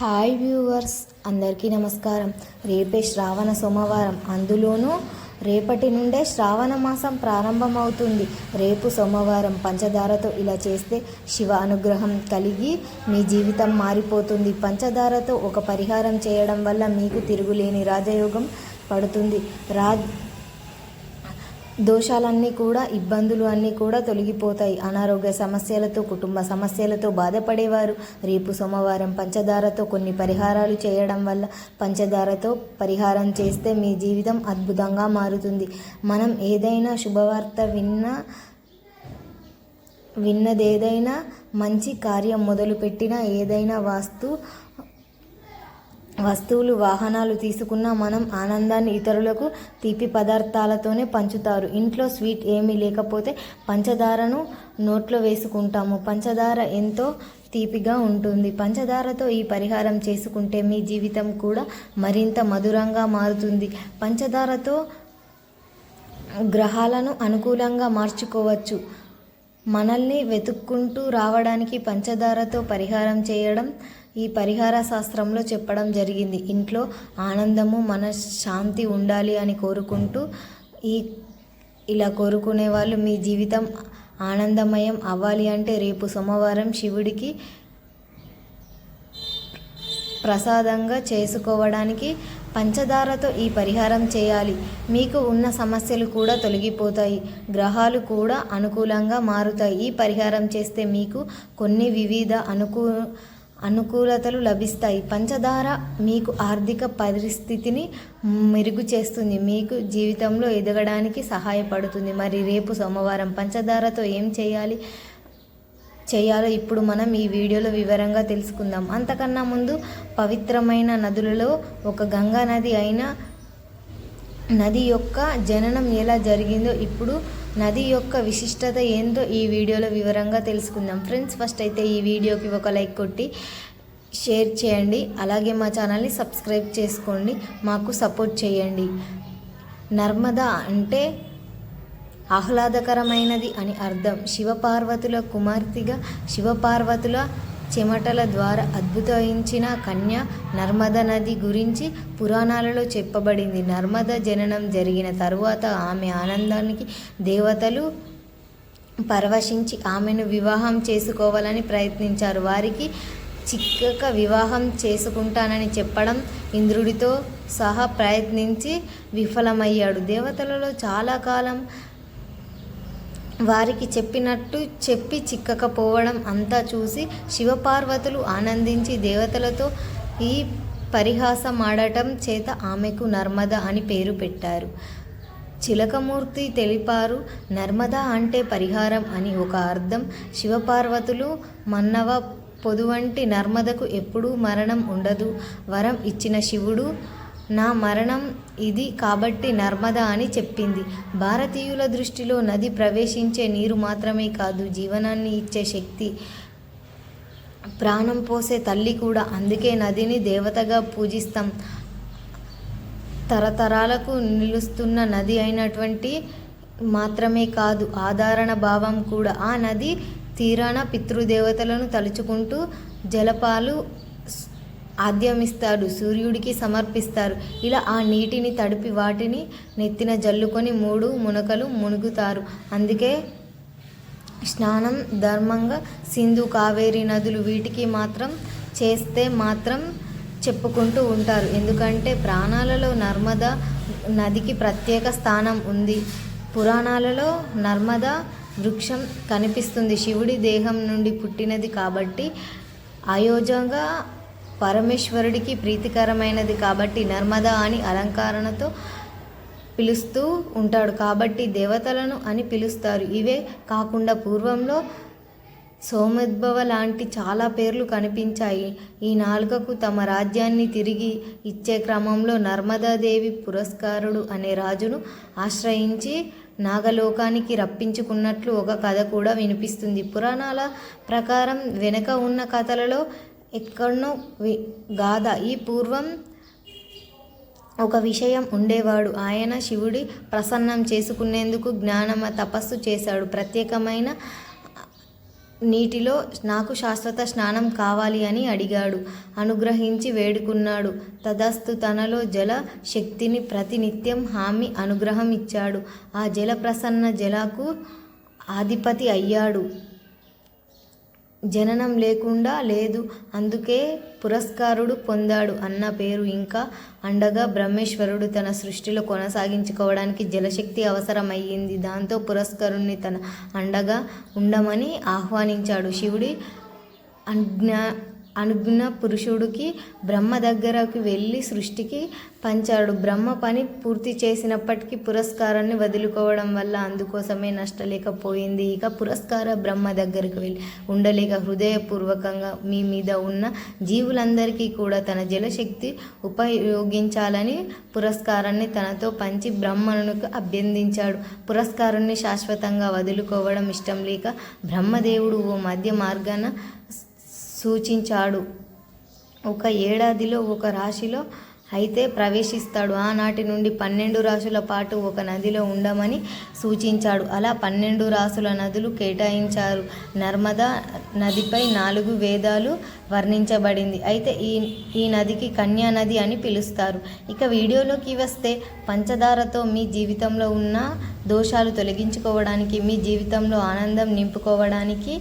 Hi viewers అందరికీ నమస్కారం. రేపే శ్రావణ సోమవారం. అందులోనూ రేపటి నుండే శ్రావణ మాసం ప్రారంభమవుతుంది. రేపు సోమవారం పంచదారతో ఇలా చేస్తే శివ అనుగ్రహం కలిగి మీ జీవితం మారిపోతుంది. పంచదారతో ఒక పరిహారం చేయడం వల్ల మీకు తిరుగులేని రాజయోగం పడుతుంది. రాజ్ దోషాలన్నీ కూడా ఇబ్బందులు అన్నీ కూడా తొలగిపోతాయి. అనారోగ్య సమస్యలతో కుటుంబ సమస్యలతో బాధపడేవారు. రేపు సోమవారం పంచదారతో కొన్ని పరిహారాలు చేయడం వల్ల పంచదారతో పరిహారం చేస్తే మీ జీవితం అద్భుతంగా మారుతుంది. మనం ఏదైనా శుభవార్త విన్నా విన్నదేదైనా మంచి కార్యం మొదలుపెట్టినా ఏదైనా వాస్తు వస్తువులు వాహనాలు తీసుకున్న మనం ఆనందాన్ని ఇతరులకు తీపి పదార్థాలతోనే పంచుతారు. ఇంట్లో స్వీట్ ఏమీ లేకపోతే పంచదారను నోట్లో వేసుకుంటాము. పంచదార ఎంతో తీపిగా ఉంటుంది. పంచదారతో ఈ పరిహారం చేసుకుంటే మీ జీవితం కూడా మరింత మధురంగా మారుతుంది. పంచదారతో గ్రహాలను అనుకూలంగా మార్చుకోవచ్చు. మనల్ని వెతుక్కుంటూ రావడానికి పంచదారతో పరిహారం చేయడం ఈ పరిహార శాస్త్రంలో చెప్పడం జరిగింది. ఇంట్లో ఆనందము మన శాంతి ఉండాలి అని కోరుకుంటూ ఈ ఇలా కోరుకునే వాళ్ళు మీ జీవితం ఆనందమయం అవ్వాలి అంటే రేపు సోమవారం శివుడికి ప్రసాదంగా చేసుకోవడానికి పంచదారతో ఈ పరిహారం చేయాలి. మీకు ఉన్న సమస్యలు కూడా తొలగిపోతాయి. గ్రహాలు కూడా అనుకూలంగా మారుతాయి. ఈ పరిహారం చేస్తే మీకు కొన్ని వివిధ అనుకూ అనుకూలతలు లభిస్తాయి. పంచదార మీకు ఆర్థిక పరిస్థితిని మెరుగు చేస్తుంది. మీకు జీవితంలో ఎదగడానికి సహాయపడుతుంది. మరి రేపు సోమవారం పంచదారతో ఏం చేయాలి? చేయాలో ఇప్పుడు మనం ఈ వీడియోలో వివరంగా తెలుసుకుందాం. అంతకన్నా ముందు పవిత్రమైన నదులలో ఒక గంగా నది అయిన నది యొక్క జననం ఎలా జరిగిందో ఇప్పుడు నది యొక్క విశిష్టత ఏందో ఈ వీడియోలో వివరంగా తెలుసుకుందాం. ఫ్రెండ్స్ ఫస్ట్ అయితే ఈ వీడియోకి ఒక లైక్ కొట్టి షేర్ చేయండి. అలాగే మా ఛానల్ని సబ్స్క్రైబ్ చేసుకోండి. మాకు సపోర్ట్ చేయండి. నర్మదా అంటే ఆహ్లాదకరమైనది అని అర్థం. శివపార్వతుల కుమార్తెగా శివపార్వతుల చెమటల ద్వారా అద్భుతయించిన కన్య నర్మద నది గురించి పురాణాలలో చెప్పబడింది. నర్మద జననం జరిగిన తరువాత ఆమె ఆనందానికి దేవతలు పరవశించి ఆమెను వివాహం చేసుకోవాలని ప్రయత్నించారు. వారికి చిక్కక వివాహం చేసుకుంటానని చెప్పడం ఇంద్రుడితో సహా ప్రయత్నించి విఫలమయ్యాడు. దేవతలలో చాలా కాలం వారికి చెప్పినట్టు చెప్పి చిక్కకపోవడం అంతా చూసి శివపార్వతులు ఆనందించి దేవతలతో ఈ పరిహాసమాడటం చేత ఆమెకు నర్మద అని పేరు పెట్టారు. చిలకమూర్తి తెలిపారు నర్మద అంటే పరిహారం అని ఒక అర్థం. శివపార్వతులు మన్నవ పొదువంటి నర్మదకు ఎప్పుడూ మరణం ఉండదు. వరం ఇచ్చిన శివుడు నా మరణం ఇది కాబట్టి నర్మద అని చెప్పింది. భారతీయుల దృష్టిలో నది ప్రవేశించే నీరు మాత్రమే కాదు జీవనాన్ని ఇచ్చే శక్తి ప్రాణం పోసే తల్లి కూడా. అందుకే నదిని దేవతగా పూజిస్తాం. తరతరాలకు నిలుస్తున్న నది అయినటువంటి మాత్రమే కాదు ఆధారణ భావం కూడా. ఆ నది తీరాన పితృదేవతలను తలుచుకుంటూ జలపాలు ఆద్యమిస్తాడు సూర్యుడికి సమర్పిస్తారు. ఇలా ఆ నీటిని తడిపి వాటిని నెత్తిన జల్లుకొని మూడు మునకలు మునుగుతారు. అందుకే స్నానం ధర్మంగా సింధు కావేరి నదులు వీటికి మాత్రం చేస్తే మాత్రం చెప్పుకుంటూ ఉంటారు. ఎందుకంటే ప్రాణాలలో నర్మద నదికి ప్రత్యేక స్థానం ఉంది. పురాణాలలో నర్మద వృక్షం కనిపిస్తుంది. శివుడి దేహం నుండి పుట్టినది కాబట్టి అయోజంగా పరమేశ్వరుడికి ప్రీతికరమైనది కాబట్టి నర్మదా అని అలంకరణతో పిలుస్తూ ఉంటాడు. కాబట్టి దేవతలను అని పిలుస్తారు. ఇవే కాకుండా పూర్వంలో సోమద్భవ లాంటి చాలా పేర్లు కనిపించాయి. ఈ నాలుకకు తమ రాజ్యాన్ని తిరిగి ఇచ్చే క్రమంలో నర్మదాదేవి పురస్కారుడు అనే రాజును ఆశ్రయించి నాగలోకానికి రప్పించుకున్నట్లు ఒక కథ కూడా వినిపిస్తుంది. పురాణాల ప్రకారం వెనుక ఉన్న కథలలో ఎక్కడనో వి గాథ. ఈ పూర్వం ఒక విషయం ఉండేవాడు. ఆయన శివుడి ప్రసన్నం చేసుకునేందుకు జ్ఞానమ తపస్సు చేశాడు. ప్రత్యేకమైన నీటిలో నాకు శాశ్వత స్నానం కావాలి అని అడిగాడు. అనుగ్రహించి వేడుకున్నాడు. తదస్తు తనలో జల శక్తిని ప్రతినిత్యం హామీ అనుగ్రహం ఇచ్చాడు. ఆ జల ప్రసన్న జలకు ఆధిపతి అయ్యాడు. జననం లేకుండా లేదు. అందుకే పురస్కారుడు పొందాడు అన్న పేరు ఇంకా అండగా బ్రహ్మేశ్వరుడు తన సృష్టిలో కొనసాగించుకోవడానికి జలశక్తి అవసరమయ్యింది. దాంతో పురస్కరుణ్ణి తన అండగా ఉండమని ఆహ్వానించాడు. శివుడి అజ్ఞా అనుగుణ పురుషుడికి బ్రహ్మ దగ్గరకు వెళ్ళి సృష్టికి పంచాడు. బ్రహ్మ పని పూర్తి చేసినప్పటికీ పురస్కారాన్ని వదులుకోవడం వల్ల అందుకోసమే నష్టలేకపోయింది. ఇక పురస్కార బ్రహ్మ దగ్గరకు వెళ్ళి ఉండలేక హృదయపూర్వకంగా మీ మీద ఉన్న జీవులందరికీ కూడా తన జలశక్తి ఉపయోగించాలని పురస్కారాన్ని తనతో పంచి బ్రహ్మణునికి అభ్యర్థించాడు పురస్కారాన్ని శాశ్వతంగా వదులుకోవడం ఇష్టం లేక బ్రహ్మదేవుడు ఓ మధ్య మార్గాన సూచించాడు. ఒక ఏడాదిలో ఒక రాశిలో అయితే ప్రవేశిస్తాడు. ఆనాటి నుండి పన్నెండు రాసుల పాటు ఒక నదిలో ఉండమని సూచించాడు. అలా పన్నెండు రాసుల నదులు కేటాయించారు. నర్మదా నదిపై నాలుగు వేదాలు వర్ణించబడింది. అయితే ఈ ఈ నదికి కన్యా నది అని పిలుస్తారు. ఇక వీడియోలోకి వస్తే పంచదారతో మీ జీవితంలో ఉన్న దోషాలు తొలగించుకోవడానికి మీ జీవితంలో ఆనందం నింపుకోవడానికి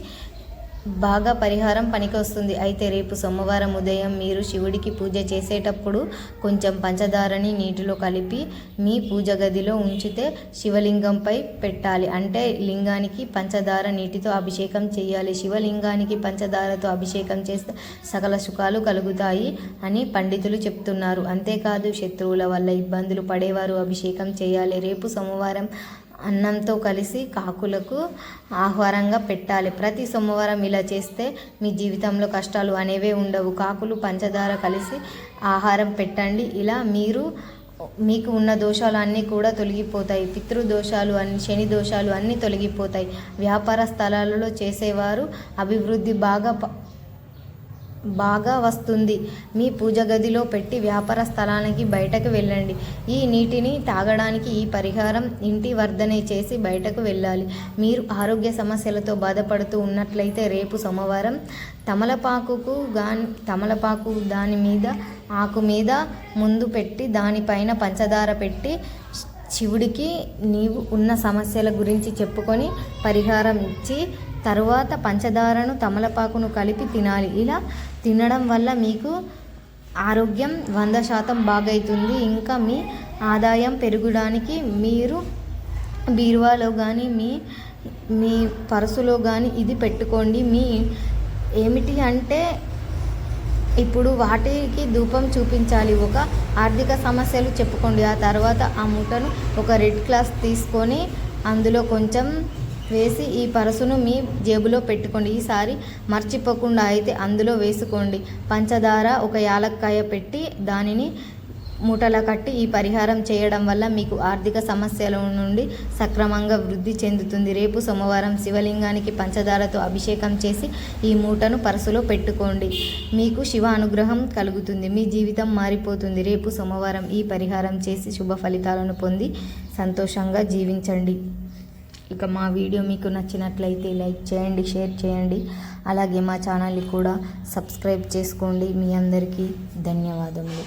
బాగా పరిహారం పనికొస్తుంది. అయితే రేపు సోమవారం ఉదయం మీరు శివుడికి పూజ చేసేటప్పుడు కొంచెం పంచదారని నీటిలో కలిపి మీ పూజ గదిలో ఉంచితే శివలింగంపై పెట్టాలి. అంటే లింగానికి పంచదార నీటితో అభిషేకం చేయాలి. శివలింగానికి పంచదారతో అభిషేకం చేస్తే సకల సుఖాలు కలుగుతాయి అని పండితులు చెప్తున్నారు. అంతేకాదు శత్రువుల వల్ల ఇబ్బందులు పడేవారు అభిషేకం చేయాలి. రేపు సోమవారం అన్నంతో కలిసి కాకులకు ఆహారంగా పెట్టాలి. ప్రతి సోమవారం ఇలా చేస్తే మీ జీవితంలో కష్టాలు అనేవే ఉండవు. కాకులు పంచదార కలిసి ఆహారం పెట్టండి. ఇలా మీరు మీకు ఉన్న దోషాలు అన్నీ కూడా తొలగిపోతాయి. పితృ దోషాలు అన్ని శని దోషాలు అన్నీ తొలగిపోతాయి. వ్యాపార స్థలాలలో చేసేవారు అభివృద్ధి బాగా బాగా వస్తుంది. మీ పూజ గదిలో పెట్టి వ్యాపార స్థలానికి బయటకు వెళ్ళండి. ఈ నీటిని తాగడానికి ఈ పరిహారం ఇంటి వర్ధనే చేసి బయటకు వెళ్ళాలి. మీరు ఆరోగ్య సమస్యలతో బాధపడుతూ ఉన్నట్లయితే రేపు సోమవారం తమలపాకుకు గాని తమలపాకు దాని మీద ఆకు మీద ముందు పెట్టి దానిపైన పంచదార పెట్టి శివుడికి నీవు ఉన్న సమస్యల గురించి చెప్పుకొని పరిహారం ఇచ్చి తరువాత పంచదారను తమలపాకును కలిపి తినాలి. ఇలా తినడం వల్ల మీకు ఆరోగ్యం వంద శాతం బాగవుతుంది ఇంకా మీ ఆదాయం పెరగడానికి మీరు బీరువాలో కానీ మీ మీ పర్సులో కానీ ఇది పెట్టుకోండి. మీ ఏమిటి అంటే ఇప్పుడు వాటికి ధూపం చూపించాలి. ఒక ఆర్థిక సమస్యలు చెప్పుకోండి. ఆ తర్వాత ఆ మూటను ఒక రెడ్ క్లాస్ తీసుకొని అందులో కొంచెం వేసి ఈ పరసును మీ జేబులో పెట్టుకోండి. ఈసారి మర్చిపోకుండా అయితే అందులో వేసుకోండి. పంచదార ఒక యాలక్కాయ పెట్టి దానిని మూటల కట్టి ఈ పరిహారం చేయడం వల్ల మీకు ఆర్థిక సమస్యల నుండి సక్రమంగా వృద్ధి చెందుతుంది. రేపు సోమవారం శివలింగానికి పంచదారతో అభిషేకం చేసి ఈ మూటను పరసులో పెట్టుకోండి. మీకు శివ అనుగ్రహం కలుగుతుంది. మీ జీవితం మారిపోతుంది. రేపు సోమవారం ఈ పరిహారం చేసి శుభ ఫలితాలను పొంది సంతోషంగా జీవించండి. ఇక మా వీడియో మీకు నచ్చినట్లయితే లైక్ చేయండి షేర్ చేయండి. అలాగే మా ఛానల్ని కూడా సబ్స్క్రైబ్ చేసుకోండి. మీ అందరికీ ధన్యవాదములు.